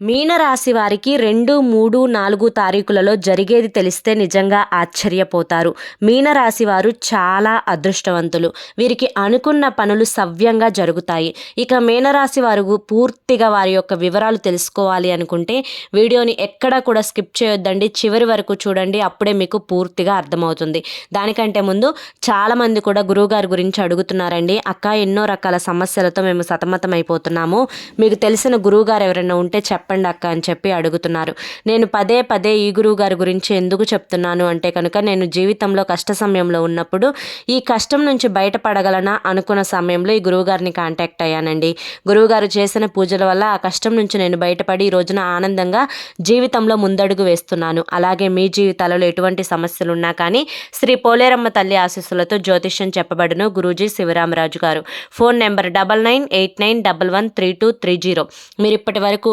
మీనరాశి వారికి రెండు మూడు నాలుగు తారీఖులలో జరిగేది తెలిస్తే నిజంగా ఆశ్చర్యపోతారు. మీనరాశి వారు చాలా అదృష్టవంతులు. వీరికి అనుకున్న పనులు సవ్యంగా జరుగుతాయి. ఇక మీనరాశి వారు పూర్తిగా వారి యొక్క వివరాలు తెలుసుకోవాలి అనుకుంటే వీడియోని ఎక్కడా కూడా స్కిప్ చేయొద్దండి. చివరి వరకు చూడండి అప్పుడే మీకు పూర్తిగా అర్థమవుతుంది. దానికంటే ముందు చాలామంది కూడా గురువుగారి గురించి అడుగుతున్నారండి. అక్క ఎన్నో రకాల సమస్యలతో మేము సతమతం అయిపోతున్నాము మీకు తెలిసిన గురువుగారు ఎవరైనా ఉంటే చెప్ప చెప్పండి అక్క అని చెప్పి అడుగుతున్నారు. నేను పదే పదే ఈ గురువు గారి గురించి ఎందుకు చెప్తున్నాను అంటే కనుక నేను జీవితంలో కష్ట సమయంలో ఉన్నప్పుడు ఈ కష్టం నుంచి బయటపడగలనా అనుకున్న సమయంలో ఈ గురువుగారిని కాంటాక్ట్ అయ్యానండి. గురువుగారు చేసిన పూజల వల్ల ఆ కష్టం నుంచి నేను బయటపడి ఈ రోజున ఆనందంగా జీవితంలో ముందడుగు వేస్తున్నాను. అలాగే మీ జీవితాలలో ఎటువంటి సమస్యలు ఉన్నా కానీ శ్రీ పోలేరమ్మ తల్లి ఆశీస్సులతో జ్యోతిష్యం చెప్పబడును గురూజీ శివరామరాజు గారు. Phone number double nine eight nine double one three two three zero. మీరు ఇప్పటి వరకు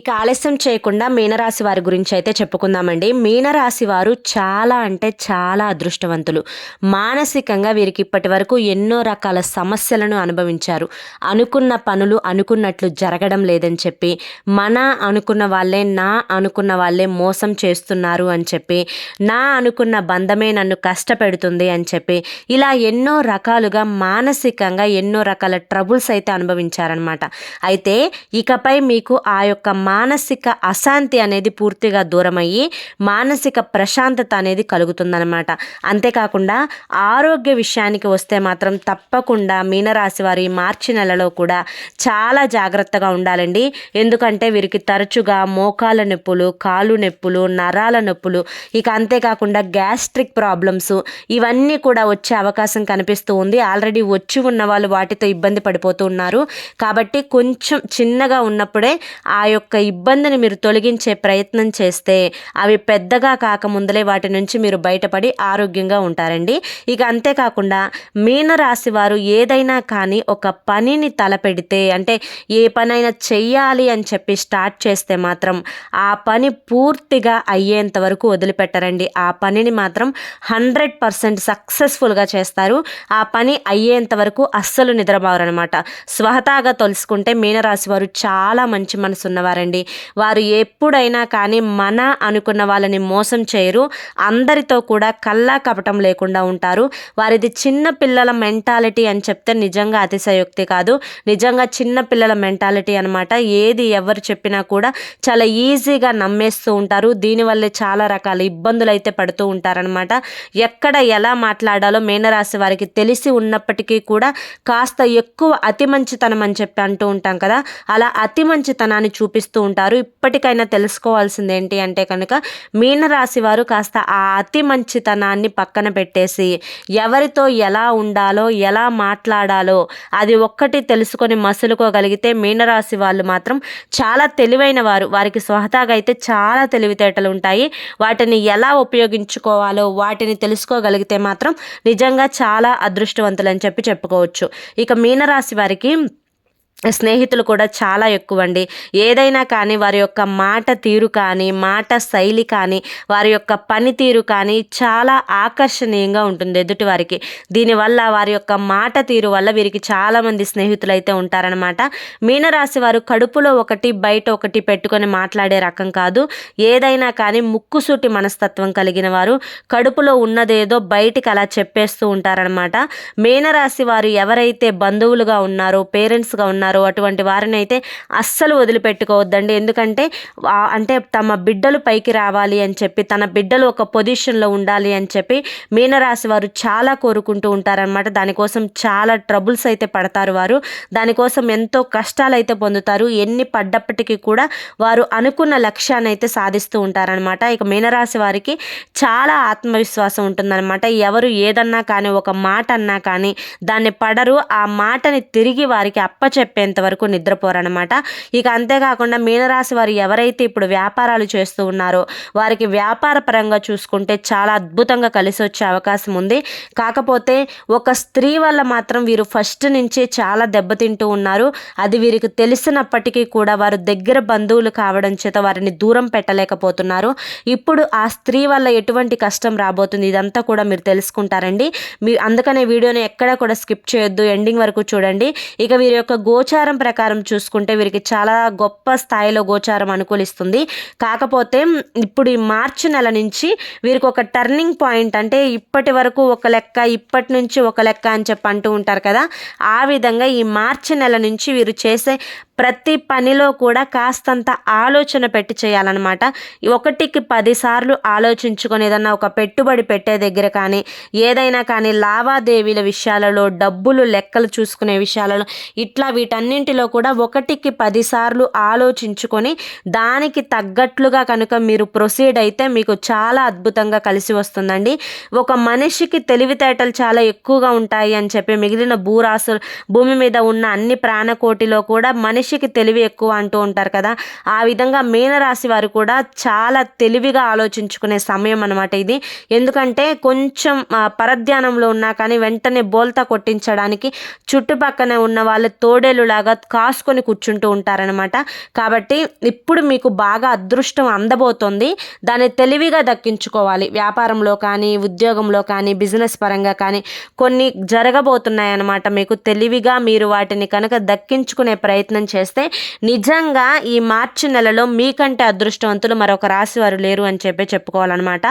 ఇక ఆలస్యం చేయకుండా మీనరాశి వారి గురించి అయితే చెప్పుకుందామండి. మీనరాశి వారు చాలా అంటే చాలా అదృష్టవంతులు. మానసికంగా వీరికి ఇప్పటి వరకు ఎన్నో రకాల సమస్యలను అనుభవించారు. అనుకున్న పనులు అనుకున్నట్లు జరగడం లేదని చెప్పి మన అనుకున్న వాళ్ళే నా అనుకున్న వాళ్ళే మోసం చేస్తున్నారు అని చెప్పి నా అనుకున్న బంధమే నన్ను కష్టపెడుతుంది అని చెప్పి ఇలా ఎన్నో రకాలుగా మానసికంగా ఎన్నో రకాల ట్రబుల్స్ అయితే అనుభవించారనమాట అయితే ఇకపై మీకు ఆ యొక్క మానసిక అశాంతి అనేది పూర్తిగా దూరమయ్యి మానసిక ప్రశాంతత అనేది కలుగుతుందనమాట అంతేకాకుండా ఆరోగ్య విషయానికి వస్తే మాత్రం తప్పకుండా మీనరాశి వారి మార్చి నెలలో కూడా చాలా జాగ్రత్తగా ఉండాలండి. ఎందుకంటే వీరికి తరచుగా మోకాల నొప్పులు కాలు నొప్పులు నరాల నొప్పులు ఇక అంతేకాకుండా గ్యాస్ట్రిక్ ప్రాబ్లమ్స్ ఇవన్నీ కూడా వచ్చే అవకాశం కనిపిస్తూ ఉంది. ఆల్రెడీ వచ్చి ఉన్న వాళ్ళు వాటితో ఇబ్బంది పడిపోతూ ఉన్నారు. కాబట్టి కొంచెం చిన్నగా ఉన్నప్పుడే ఆ యొక్క ఇబ్బందిని మీరు తొలగించే ప్రయత్నం చేస్తే అవి పెద్దగా కాకముందలే వాటి నుంచి మీరు బయటపడి ఆరోగ్యంగా ఉంటారండి. ఇక అంతేకాకుండా మీనరాశి వారు ఏదైనా కానీ ఒక పనిని తలపెడితే అంటే ఏ పనైనా చెయ్యాలి అని చెప్పి స్టార్ట్ చేస్తే మాత్రం ఆ పని పూర్తిగా అయ్యేంత వరకు వదిలిపెట్టరండి. ఆ పనిని మాత్రం హండ్రెడ్ పర్సెంట్ సక్సెస్ఫుల్గా చేస్తారు. ఆ పని అయ్యేంత వరకు అస్సలు నిద్రపోరనమాట స్వహతాగా తలుసుకుంటే మీనరాశి వారు చాలా మంచి మనసు ఉన్నవారండి వారు ఎప్పుడైనా కానీ మన అనుకున్న వాళ్ళని మోసం చేయరు. అందరితో కూడా కల్లా కపటం లేకుండా ఉంటారు. వారిది చిన్న పిల్లల మెంటాలిటీ అని చెప్తే నిజంగా అతిశయోక్తి కాదు. నిజంగా చిన్న పిల్లల మెంటాలిటీ అనమాట ఏది ఎవరు చెప్పినా కూడా చాలా ఈజీగా నమ్మేస్తూ ఉంటారు. దీనివల్లే చాలా రకాల ఇబ్బందులు అయితే పడుతూ ఉంటారనమాట ఎక్కడ ఎలా మాట్లాడాలో మీనరాశి వారికి తెలిసి ఉన్నప్పటికీ కూడా కాస్త ఎక్కువ అతి మంచితనం అని చెప్పి అంటూ ఉంటాం కదా. అలా అతి మంచితనాన్ని చూపిస్తూ ఉంటారు. ఇప్పటికైనా తెలుసుకోవాల్సింది ఏంటి అంటే కనుక మీనరాశి వారు కాస్త ఆ అతి మంచితనాన్ని పక్కన పెట్టేసి ఎవరితో ఎలా ఉండాలో ఎలా మాట్లాడాలో అది ఒక్కటి తెలుసుకొని మసులుకోగలిగితే మీనరాశి వాళ్ళు మాత్రం చాలా తెలివైన వారు. వారికి స్వహతాగా అయితే చాలా తెలివితేటలు ఉంటాయి. వాటిని ఎలా ఉపయోగించుకోవాలో వాటిని తెలుసుకోగలిగితే మాత్రం నిజంగా చాలా అదృష్టవంతులు అని చెప్పి చెప్పుకోవచ్చు. ఇక మీనరాశి వారికి స్నేహితులు కూడా చాలా ఎక్కువ అండి ఏదైనా కానీ వారి యొక్క మాట తీరు కానీ మాట శైలి కానీ వారి యొక్క పనితీరు కానీ చాలా ఆకర్షణీయంగా ఉంటుంది ఎదుటి వారికి. దీనివల్ల వారి యొక్క మాట తీరు వల్ల వీరికి చాలామంది స్నేహితులు అయితే ఉంటారనమాట మీనరాశి వారు కడుపులో ఒకటి బయట ఒకటి పెట్టుకొని మాట్లాడే రకం కాదు. ఏదైనా కానీ ముక్కుసూటి మనస్తత్వం కలిగిన వారు కడుపులో ఉన్నదేదో బయటికి అలా చెప్పేస్తూ ఉంటారనమాట మీనరాశి వారు ఎవరైతే బంధువులుగా ఉన్నారో పేరెంట్స్గా ఉన్నారో ఉన్నారో అటువంటి వారిని అయితే అస్సలు వదిలిపెట్టుకోవద్దండి. ఎందుకంటే అంటే తమ బిడ్డలు పైకి రావాలి అని చెప్పి తన బిడ్డలు ఒక పొజిషన్లో ఉండాలి అని చెప్పి మీనరాశి వారు చాలా కోరుకుంటూ ఉంటారనమాట దానికోసం చాలా ట్రబుల్స్ అయితే పడతారు వారు. దానికోసం ఎంతో కష్టాలు అయితే పొందుతారు. ఎన్ని పడ్డప్పటికీ కూడా వారు అనుకున్న లక్ష్యాన్ని అయితే సాధిస్తూ ఉంటారనమాట ఇక మీనరాశి వారికి చాలా ఆత్మవిశ్వాసం ఉంటుందన్నమాట. ఎవరు ఏదన్నా కానీ ఒక మాట అన్నా కానీ దాన్ని పడరు. ఆ మాటని తిరిగి వారికి అప్పచెప్పి చెప్పేంత వరకు నిద్రపోరనమాట ఇక అంతేకాకుండా మీనరాశి వారు ఎవరైతే ఇప్పుడు వ్యాపారాలు చేస్తూ ఉన్నారో వారికి వ్యాపార పరంగా చూసుకుంటే చాలా అద్భుతంగా కలిసి వచ్చే అవకాశం ఉంది. కాకపోతే ఒక స్త్రీ వల్ల మాత్రం వీరు ఫస్ట్ నుంచే చాలా దెబ్బతింటూ ఉన్నారు. అది వీరికి తెలిసినప్పటికీ కూడా వారు దగ్గర బంధువులు కావడం చేత వారిని దూరం పెట్టలేకపోతున్నారు. ఇప్పుడు ఆ స్త్రీ వల్ల ఎటువంటి కష్టం రాబోతుంది ఇదంతా కూడా మీరు తెలుసుకుంటారండి. మీ అందుకనే వీడియోని ఎక్కడ కూడా స్కిప్ చేయొద్దు. ఎండింగ్ వరకు చూడండి. ఇక వీరి యొక్క గోచారం ప్రకారం చూసుకుంటే వీరికి చాలా గొప్ప స్థాయిలో గోచారం అనుకూలిస్తుంది. కాకపోతే ఇప్పుడు ఈ మార్చి నెల నుంచి వీరికి ఒక టర్నింగ్ పాయింట్ అంటే ఇప్పటి వరకు ఒక లెక్క ఇప్పటి నుంచి ఒక లెక్క అని చెప్పి అంటూ ఉంటారు కదా. ఆ విధంగా ఈ మార్చి నెల నుంచి వీరు చేసే ప్రతి పనిలో కూడా కాస్తంత ఆలోచన పెట్టి చేయాలన్నమాట. ఒకటికి పదిసార్లు ఆలోచించుకొని ఏదన్నా ఒక పెట్టుబడి పెట్టే దగ్గర కానీ ఏదైనా కానీ లావాదేవీల విషయాలలో డబ్బులు లెక్కలు చూసుకునే విషయాలలో ఇట్లా వీటన్నింటిలో కూడా ఒకటికి పదిసార్లు ఆలోచించుకొని దానికి తగ్గట్లుగా కనుక మీరు ప్రొసీడ్ అయితే మీకు చాలా అద్భుతంగా కలిసి వస్తుందండి. ఒక మనిషికి తెలివితేటలు చాలా ఎక్కువగా ఉంటాయి అని చెప్పి మిగిలిన భూరాశులు భూమి మీద ఉన్న అన్ని ప్రాణకోటిలో కూడా మనిషి మనిషికి తెలివి ఎక్కువ అంటూ ఉంటారు కదా ఆ విధంగా మీనరాశి వారు కూడా చాలా తెలివిగా ఆలోచించుకునే సమయం అనమాట ఇది. ఎందుకంటే కొంచెం పరధ్యానంలో ఉన్నా కానీ వెంటనే బోల్తా కొట్టించడానికి చుట్టుపక్కన ఉన్న వాళ్ళు తోడేలులాగా కాసుకొని కూర్చుంటూ ఉంటారనమాట కాబట్టి ఇప్పుడు మీకు బాగా అదృష్టం అందబోతోంది. దాన్ని తెలివిగా దక్కించుకోవాలి. వ్యాపారంలో కానీ ఉద్యోగంలో కానీ బిజినెస్ పరంగా కానీ కొన్ని జరగబోతున్నాయి అన్నమాట మీకు తెలివిగా మీరు వాటిని కనుక దక్కించుకునే ప్రయత్నం చేస్తే నిజంగా ఈ మార్చి నెలలో మీకంటే అదృష్టవంతులు మరొక రాశి వారు లేరు అని చెప్పి చెప్పుకోవాలన్నమాట.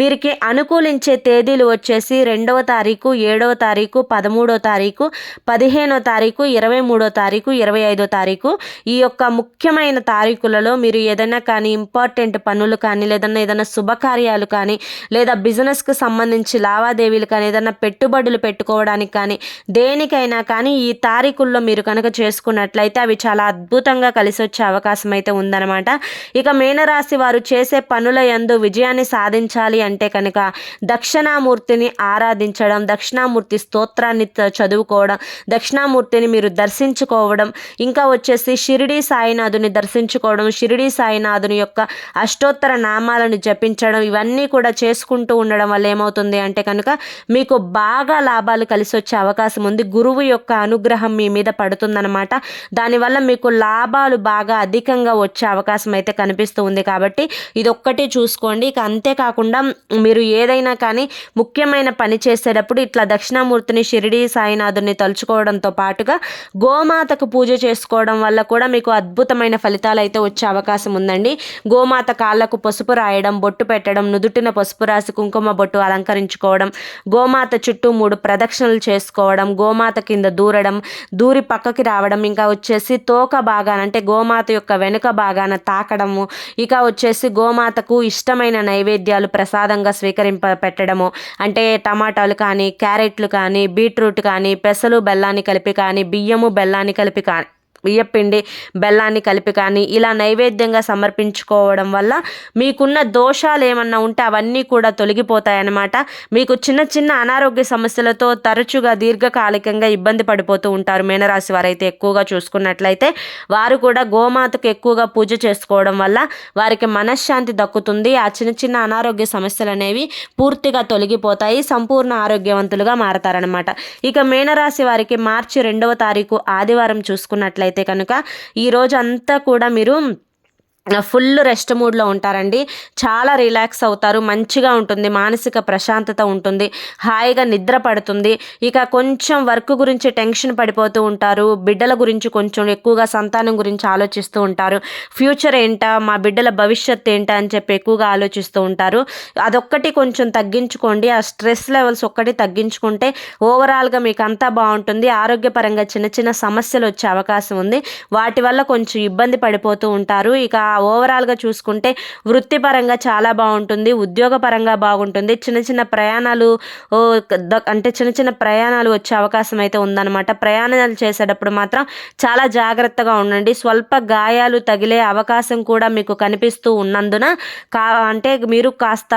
వీరికి అనుకూలించే తేదీలు వచ్చేసి రెండవ తారీఖు ఏడవ తారీఖు పదమూడో తారీఖు పదిహేనో తారీఖు ఇరవై మూడో తారీఖు ఇరవై ఐదో తారీఖు. ఈ యొక్క ముఖ్యమైన తారీఖులలో మీరు ఏదైనా కానీ ఇంపార్టెంట్ పనులు కానీ లేదన్నా ఏదైనా శుభకార్యాలు కానీ లేదా బిజినెస్కి సంబంధించి లావాదేవీలు కానీ ఏదైనా పెట్టుబడులు పెట్టుకోవడానికి కానీ దేనికైనా కానీ ఈ తారీఖుల్లో మీరు కనుక చేసుకున్నట్లయితే అవి చాలా అద్భుతంగా కలిసి వచ్చే అవకాశం అయితే ఉందన్నమాట. ఇక మీనరాశి వారు చేసే పనుల యందు విజయాన్ని సాధించాలి అంటే కనుక దక్షిణామూర్తిని ఆరాధించడం దక్షిణామూర్తి స్తోత్రాన్ని చదువుకోవడం దక్షిణామూర్తిని మీరు దర్శించుకోవడం ఇంకా వచ్చేసి షిరిడి సాయినాథుని దర్శించుకోవడం షిరిడి సాయినాథుని యొక్క అష్టోత్తర నామాలను జపించడం ఇవన్నీ కూడా చేసుకుంటూ ఉండడం వల్ల ఏమవుతుంది అంటే కనుక మీకు బాగా లాభాలు కలిసి వచ్చే అవకాశం ఉంది. గురువు యొక్క అనుగ్రహం మీ మీద పడుతుందన్నమాట. దానివల్ల దీనివల్ల మీకు లాభాలు బాగా అధికంగా వచ్చే అవకాశం అయితే కనిపిస్తూ ఉంది కాబట్టి ఇది ఒక్కటి చూసుకోండి. ఇక అంతేకాకుండా మీరు ఏదైనా కానీ ముఖ్యమైన పని చేసేటప్పుడు ఇట్లా దక్షిణామూర్తిని షిరిడి సాయినాథుని తలుచుకోవడంతో పాటుగా గోమాతకు పూజ చేసుకోవడం వల్ల కూడా మీకు అద్భుతమైన ఫలితాలు అయితే వచ్చే అవకాశం ఉందండి. గోమాత కాళ్ళకు పసుపు రాయడం బొట్టు పెట్టడం నుదుటిన పసుపు రాసి కుంకుమ బొట్టు అలంకరించుకోవడం గోమాత చుట్టూ మూడు ప్రదక్షిణలు చేసుకోవడం గోమాత కింద దూరడం దూరి పక్కకి రావడం ఇంకా వచ్చేసి తోక భాగాన అంటే గోమాత యొక్క వెనుక భాగాన తాకడము ఇక వచ్చేసి గోమాతకు ఇష్టమైన నైవేద్యాలు ప్రసాదంగా స్వీకరింప పెట్టడము అంటే టమాటాలు కానీ క్యారెట్లు కానీ బీట్రూట్ కానీ పెసలు బెల్లాన్ని కలిపి కానీ బియ్యము బెల్లాన్ని కలిపి కానీ బియ్యపిండి బెల్లాన్ని కలిపి కానీ ఇలా నైవేద్యంగా సమర్పించుకోవడం వల్ల మీకున్న దోషాలు ఏమన్నా ఉంటే అవన్నీ కూడా తొలగిపోతాయన్నమాట. మీకు చిన్న చిన్న అనారోగ్య సమస్యలతో తరచుగా దీర్ఘకాలికంగా ఇబ్బంది పడిపోతూ ఉంటారు మీనరాశి వారైతే ఎక్కువగా చూసుకున్నట్లయితే. వారు కూడా గోమాతకు ఎక్కువగా పూజ చేసుకోవడం వల్ల వారికి మనశ్శాంతి దక్కుతుంది. ఆ చిన్న చిన్న అనారోగ్య సమస్యలు అనేవి పూర్తిగా తొలగిపోతాయి. సంపూర్ణ ఆరోగ్యవంతులుగా మారతారనమాట ఇక మీనరాశి వారికి మార్చి రెండవ తారీఖు ఆదివారం చూసుకున్నట్లయితే అయితే కనుక ఈరోజు అంతా కూడా మీరు ఫుల్ రెస్ట్ మూడ్లో ఉంటారండి. చాలా రిలాక్స్ అవుతారు. మంచిగా ఉంటుంది. మానసిక ప్రశాంతత ఉంటుంది. హాయిగా నిద్ర పడుతుంది. ఇక కొంచెం వర్క్ గురించి టెన్షన్ పడిపోతూ ఉంటారు. బిడ్డల గురించి కొంచెం ఎక్కువగా సంతానం గురించి ఆలోచిస్తూ ఉంటారు. ఫ్యూచర్ ఏంటా? మా బిడ్డల భవిష్యత్ ఏంటా? అని చెప్పి ఎక్కువగా ఆలోచిస్తూ ఉంటారు. అదొక్కటి కొంచెం తగ్గించుకోండి. ఆ స్ట్రెస్ లెవెల్స్ ఒక్కటి తగ్గించుకుంటే ఓవరాల్గా మీకు అంతా బాగుంటుంది. ఆరోగ్యపరంగా చిన్న చిన్న సమస్యలు వచ్చే అవకాశం ఉంది. వాటి వల్ల కొంచెం ఇబ్బంది పడిపోతూ ఉంటారు. ఇక ఓవరాల్గా చూసుకుంటే వృత్తిపరంగా చాలా బాగుంటుంది ఉద్యోగపరంగా బాగుంటుంది. చిన్న చిన్న ప్రయాణాలు అంటే చిన్న చిన్న ప్రయాణాలు వచ్చే అవకాశం అయితే ఉందన్నమాట. ప్రయాణాలు చేసేటప్పుడు మాత్రం చాలా జాగ్రత్తగా ఉండండి. స్వల్ప గాయాలు తగిలే అవకాశం కూడా మీకు కనిపిస్తూ ఉన్నందున కా అంటే మీరు కాస్త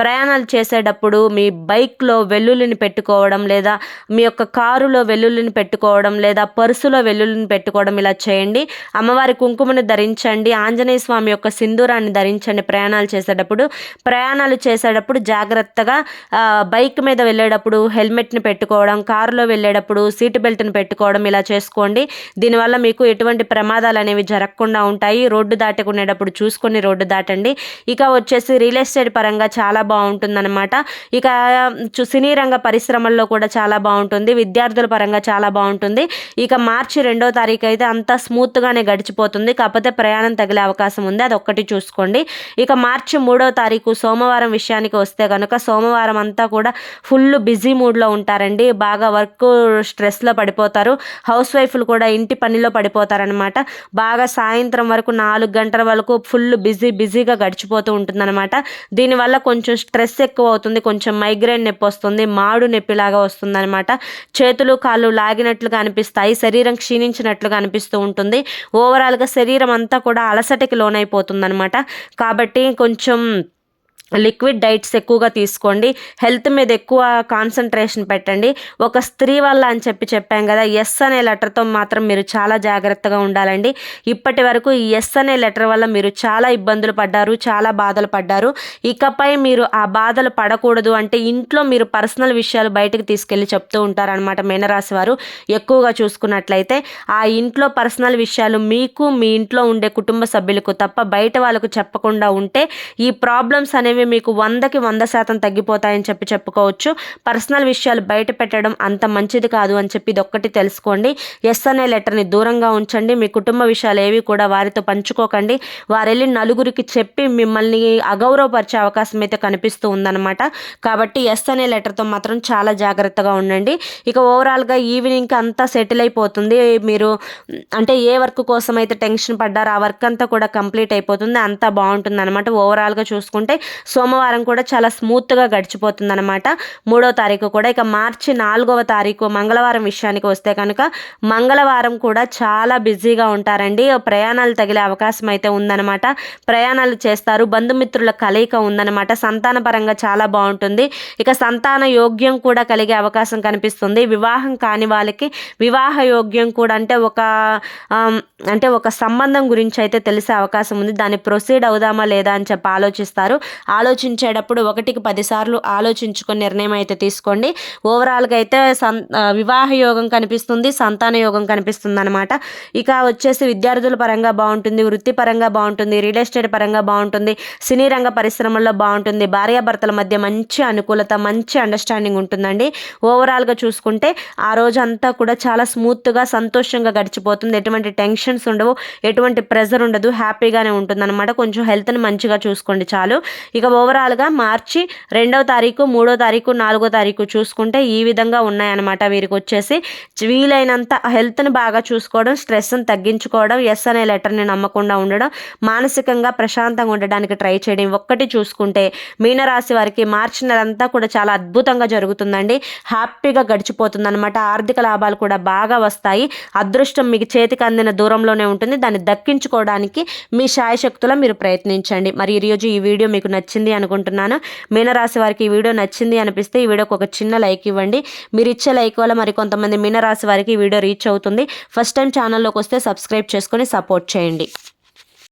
ప్రయాణాలు చేసేటప్పుడు మీ బైక్లో వెల్లుల్లిని పెట్టుకోవడం లేదా మీ యొక్క కారులో వెల్లుల్లిని పెట్టుకోవడం లేదా పర్సులో వెల్లుల్లిని పెట్టుకోవడం ఇలా చేయండి. అమ్మవారి కుంకుమను ధరించండి. ఆంజనేయ స్వామి యొక్క సింధూరాన్ని ధరించండి ప్రయాణాలు చేసేటప్పుడు. ప్రయాణాలు చేసేటప్పుడు జాగ్రత్తగా బైక్ మీద వెళ్ళేటప్పుడు హెల్మెట్ని పెట్టుకోవడం కారులో వెళ్ళేటప్పుడు సీట్ బెల్ట్ని పెట్టుకోవడం ఇలా చేసుకోండి. దీనివల్ల మీకు ఎటువంటి ప్రమాదాలు అనేవి జరగకుండా ఉంటాయి. రోడ్డు దాటుకునేటప్పుడు చూసుకొని రోడ్డు దాటండి. ఇక వచ్చేసి రియల్ ఎస్టేట్ పరంగా చాలా బాగుంటుందన్నమాట. ఇక సినీ రంగ పరిశ్రమల్లో కూడా చాలా బాగుంటుంది. విద్యార్థుల పరంగా చాలా బాగుంటుంది. ఇక మార్చి రెండో తారీఖు అయితే అంతా స్మూత్గానే గడిచిపోతుంది. కాకపోతే ప్రయాణం తగిలే అవకాశం అవకాశం ఉంది. అది ఒక్కటి చూసుకోండి. ఇక మార్చి మూడో తారీఖు సోమవారం విషయానికి వస్తే కనుక సోమవారం అంతా కూడా ఫుల్ బిజీ మూడ్లో ఉంటారండి. బాగా వర్క్ స్ట్రెస్లో పడిపోతారు. హౌస్ వైఫ్లు కూడా ఇంటి పనిలో పడిపోతారనమాట బాగా సాయంత్రం వరకు నాలుగు గంటల వరకు ఫుల్ బిజీ బిజీగా గడిచిపోతూ ఉంటుందన్నమాట. దీనివల్ల కొంచెం స్ట్రెస్ ఎక్కువ అవుతుంది. కొంచెం మైగ్రేన్ నొప్పి వస్తుంది. మాడు నొప్పిలాగా వస్తుందన్నమాట. చేతులు కాళ్ళు లాగినట్లుగా అనిపిస్తాయి. శరీరం క్షీణించినట్లుగా అనిపిస్తూ ఉంటుంది. ఓవరాల్గా శరీరం అంతా కూడా అలసట లోనైపోతుందనమాట కాబట్టి కొంచెం లిక్విడ్ డైట్స్ ఎక్కువగా తీసుకోండి. హెల్త్ మీద ఎక్కువ కాన్సన్ట్రేషన్ పెట్టండి. ఒక స్త్రీ వల్ల అని చెప్పి చెప్పాం కదా ఎస్ అనే లెటర్తో మాత్రం మీరు చాలా జాగ్రత్తగా ఉండాలండి. ఇప్పటి వరకు ఈ ఎస్ అనే లెటర్ వల్ల మీరు చాలా ఇబ్బందులు పడ్డారు చాలా బాధలు పడ్డారు. ఇకపై మీరు ఆ బాధలు పడకూడదు అంటే ఇంట్లో మీరు పర్సనల్ విషయాలు బయటకు తీసుకెళ్ళి చెప్తూ ఉంటారనమాట మీనరాశి వారు. ఎక్కువగా చూసుకున్నట్లయితే ఆ ఇంట్లో పర్సనల్ విషయాలు మీకు మీ ఇంట్లో ఉండే కుటుంబ సభ్యులకు తప్ప బయట వాళ్ళకు చెప్పకుండా ఉంటే ఈ ప్రాబ్లమ్స్ అనేవి అనేవి మీకు వందకి వంద శాతం తగ్గిపోతాయని చెప్పి చెప్పుకోవచ్చు. పర్సనల్ విషయాలు బయట పెట్టడం అంత మంచిది కాదు అని చెప్పి ఇదొక్కటి తెలుసుకోండి. ఎస్ అనే లెటర్ని దూరంగా ఉంచండి. మీ కుటుంబ విషయాలు ఏవి కూడా వారితో పంచుకోకండి. వారెళ్ళి నలుగురికి చెప్పి మిమ్మల్ని అగౌరవపరిచే అవకాశం అయితే కనిపిస్తూ ఉందన్నమాట. కాబట్టి ఎస్ అనే లెటర్తో మాత్రం చాలా జాగ్రత్తగా ఉండండి. ఇక ఓవరాల్గా ఈవినింగ్కి అంతా సెటిల్ అయిపోతుంది. మీరు అంటే ఏ వర్క్ కోసం అయితే టెన్షన్ పడ్డారో ఆ వర్క్ అంతా కూడా కంప్లీట్ అయిపోతుంది. అంతా బాగుంటుంది అనమాట ఓవరాల్గా చూసుకుంటే సోమవారం కూడా చాలా స్మూత్గా గడిచిపోతుంది అనమాట మూడో తారీఖు కూడా ఇక మార్చి నాలుగవ తారీఖు మంగళవారం విషయానికి వస్తే కనుక మంగళవారం కూడా చాలా బిజీగా ఉంటారండి. ప్రయాణాలు తగిలే అవకాశం అయితే ఉందన్నమాట. ప్రయాణాలు చేస్తారు. బంధుమిత్రుల కలయిక ఉందన్నమాట. సంతాన పరంగా చాలా బాగుంటుంది. ఇక సంతాన యోగ్యం కూడా కలిగే అవకాశం కనిపిస్తుంది. వివాహం కాని వాళ్ళకి వివాహ యోగ్యం కూడా అంటే ఒక అంటే ఒక సంబంధం గురించి అయితే తెలిసే అవకాశం ఉంది. దాన్ని ప్రొసీడ్ అవుదామా లేదా అని చెప్పి ఆలోచిస్తారు. ఆలోచించేటప్పుడు ఒకటికి పదిసార్లు ఆలోచించుకొని నిర్ణయం అయితే తీసుకోండి. ఓవరాల్గా అయితే సం వివాహ యోగం కనిపిస్తుంది సంతాన యోగం కనిపిస్తుంది అనమాట ఇక వచ్చేసి విద్యార్థుల పరంగా బాగుంటుంది వృత్తిపరంగా బాగుంటుంది రియల్ ఎస్టేట్ పరంగా బాగుంటుంది సినీ రంగ పరిశ్రమల్లో బాగుంటుంది భార్యాభర్తల మధ్య మంచి అనుకూలత మంచి అండర్స్టాండింగ్ ఉంటుందండి. ఓవరాల్గా చూసుకుంటే ఆ రోజంతా కూడా చాలా స్మూత్గా సంతోషంగా గడిచిపోతుంది. ఎటువంటి టెన్షన్స్ ఉండవు ఎటువంటి ప్రెజర్ ఉండదు హ్యాపీగానే ఉంటుంది అనమాట కొంచెం హెల్త్ని మంచిగా చూసుకోండి చాలు. ఇక ఓవరాల్గా మార్చి రెండవ తారీఖు మూడో తారీఖు నాలుగో తారీఖు చూసుకుంటే ఈ విధంగా ఉన్నాయన్నమాట వీరికి వచ్చేసి వీలైనంత హెల్త్ని బాగా చూసుకోవడం స్ట్రెస్ని తగ్గించుకోవడం ఎస్ అనే లెటర్ని నమ్మకుండా ఉండడం మానసికంగా ప్రశాంతంగా ఉండడానికి ట్రై చేయడం ఒక్కటి చూసుకుంటే మీనరాశి వారికి మార్చి నెలంతా కూడా చాలా అద్భుతంగా జరుగుతుందండి. హ్యాపీగా గడిచిపోతుంది అనమాట ఆర్థిక లాభాలు కూడా బాగా వస్తాయి. అదృష్టం మీకు చేతికి అందిన దూరంలోనే ఉంటుంది. దాన్ని దక్కించుకోవడానికి మీ శాయశక్తులో మీరు ప్రయత్నించండి. మరి ఈరోజు ఈ వీడియో మీకు నచ్చింది అనుకుంటున్నాను. మీనరాశి వారికి ఈ వీడియో నచ్చింది అనిపిస్తే ఈ వీడియోకి ఒక చిన్న లైక్ ఇవ్వండి. మీరు ఇచ్చే లైక్ వల్ల మరి కొంతమంది మీనరాశి వారికి ఈ వీడియో రీచ్ అవుతుంది. ఫస్ట్ టైం ఛానల్లోకి వస్తే సబ్స్క్రైబ్ చేసుకొని సపోర్ట్ చేయండి.